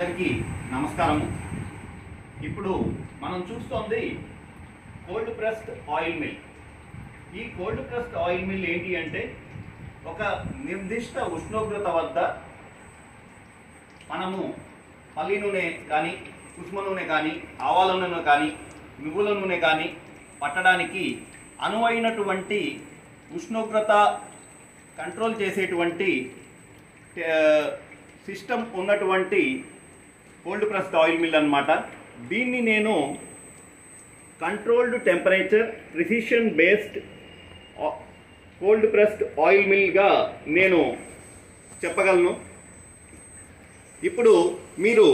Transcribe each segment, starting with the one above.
అందరికీ నమస్కారము. ఇప్పుడు మనం చూస్తోంది కోల్డ్ ప్రెస్డ్ ఆయిల్ మిల్ ఈ కోల్డ్ ప్రెస్డ్ ఆయిల్ మిల్ ఏంటి అంటే ఒక నిర్దిష్ట ఉష్ణోగ్రత వద్ద మనము పల్లి నూనె కానీ కుసుమ నూనె కానీ ఆవాల నూనె కానీ నువ్వుల నూనె కానీ పట్టడానికి అనువైనటువంటి ఉష్ణోగ్రత కంట్రోల్ చేసేటువంటి సిస్టమ్ ఉన్నటువంటి కోల్డ్ ప్రెస్డ్ ఆయిల్ మిల్ అన్నమాట. దీన్ని నేను controlled temperature precision based cold pressed oil మిల్గా నేను చెప్పగలను. ఇప్పుడు మీరు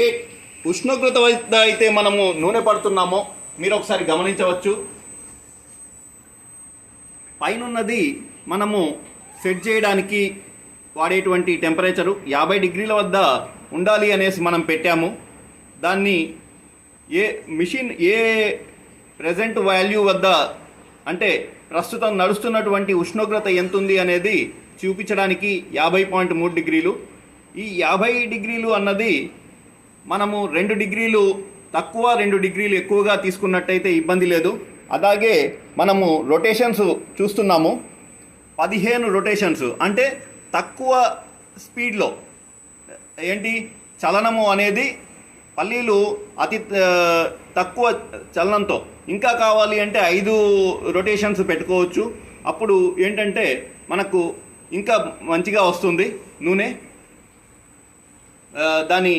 ఏ ఉష్ణోగ్రత వద్ద అయితే మనము నూనె పడుతున్నామో మీరు ఒకసారి గమనించవచ్చు. పైనున్నది మనము సెట్ చేయడానికి వాడేటువంటి టెంపరేచరు యాభై డిగ్రీల వద్ద ఉండాలి అనేసి మనం పెట్టాము. దాన్ని ఏ మిషన్ ఏ ప్రజెంట్ వాల్యూ వద్ద అంటే ప్రస్తుతం నడుస్తున్నటువంటి ఉష్ణోగ్రత ఎంత ఉంది అనేది చూపించడానికి యాభై పాయింట్ మూడు డిగ్రీలు. ఈ యాభై డిగ్రీలు అన్నది మనము రెండు డిగ్రీలు తక్కువ రెండు డిగ్రీలు ఎక్కువగా తీసుకున్నట్టయితే ఇబ్బంది లేదు. అలాగే మనము రొటేషన్స్ చూస్తున్నాము. పదిహేను రొటేషన్స్ అంటే తక్కువ స్పీడ్లో ఏంటి? చలనము అనేది పల్లీలు అతి తక్కువ చలనంతో ఇంకా కావాలి అంటే ఐదు రొటేషన్స్ పెట్టుకోవచ్చు. అప్పుడు ఏంటంటే మనకు ఇంకా మంచిగా వస్తుంది నూనె. దాని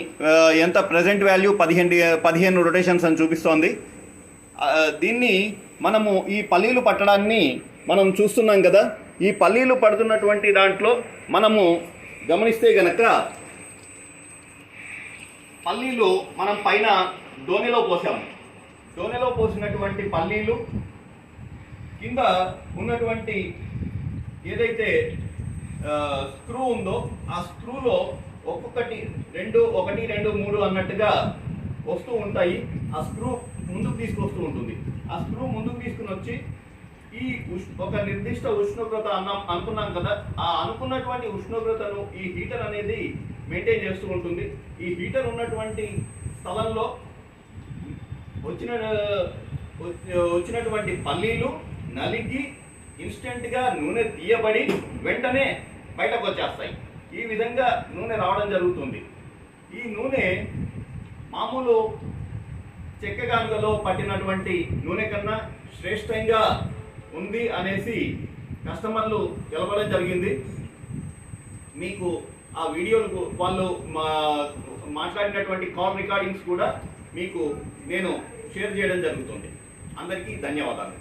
ఎంత ప్రజెంట్ వాల్యూ పదిహేను పదిహేను రొటేషన్స్ అని చూపిస్తోంది. దీన్ని మనము ఈ పల్లీలు పట్టడాన్ని మనం చూస్తున్నాం కదా. ఈ పల్లీలు పడుతున్నటువంటి దాంట్లో మనము గమనిస్తే గనక పల్లీలు మనం పైన దోణిలో పోసాము. దోణిలో పోసినటువంటి పల్లీలు కింద ఉన్నటువంటి ఏదైతే స్క్రూ ఉందో ఆ స్క్రూలో ఒక్కొక్కటి రెండు ఒకటి రెండు మూడు అన్నట్టుగా వస్తూ ఉంటాయి. ఆ స్క్రూ ముందుకు తీసుకొస్తూ ఉంటుంది. ఆ స్క్రూ ముందుకు తీసుకుని వచ్చి ఈ ఉష్ ఒక నిర్దిష్ట ఉష్ణోగ్రత అన్నాం అనుకున్నాం కదా ఆ అనుకున్నటువంటి ఉష్ణోగ్రతను ఈ హీటర్ అనేది మెయింటైన్ చేస్తూ ఉంటుంది. ఈ హీటర్ ఉన్నటువంటి స్థలంలో వచ్చిన వచ్చినటువంటి పల్లీలు నలిగి ఇన్స్టెంట్గా నూనె తీయబడి వెంటనే బయటకు వచ్చేస్తాయి. ఈ విధంగా నూనె రావడం జరుగుతుంది. ఈ నూనె మామూలు చెక్కగానుగలో పట్టినటువంటి నూనె కన్నా శ్రేష్టంగా ఉంది అనేసి కస్టమర్లు తెలపడం జరిగింది. మీకు ఆ వీడియోలు వాళ్ళు మా మాట్లాడినటువంటి కాల్ రికార్డింగ్స్ కూడా మీకు నేను షేర్ చేయడం జరుగుతుంది. అందరికీ ధన్యవాదాలు.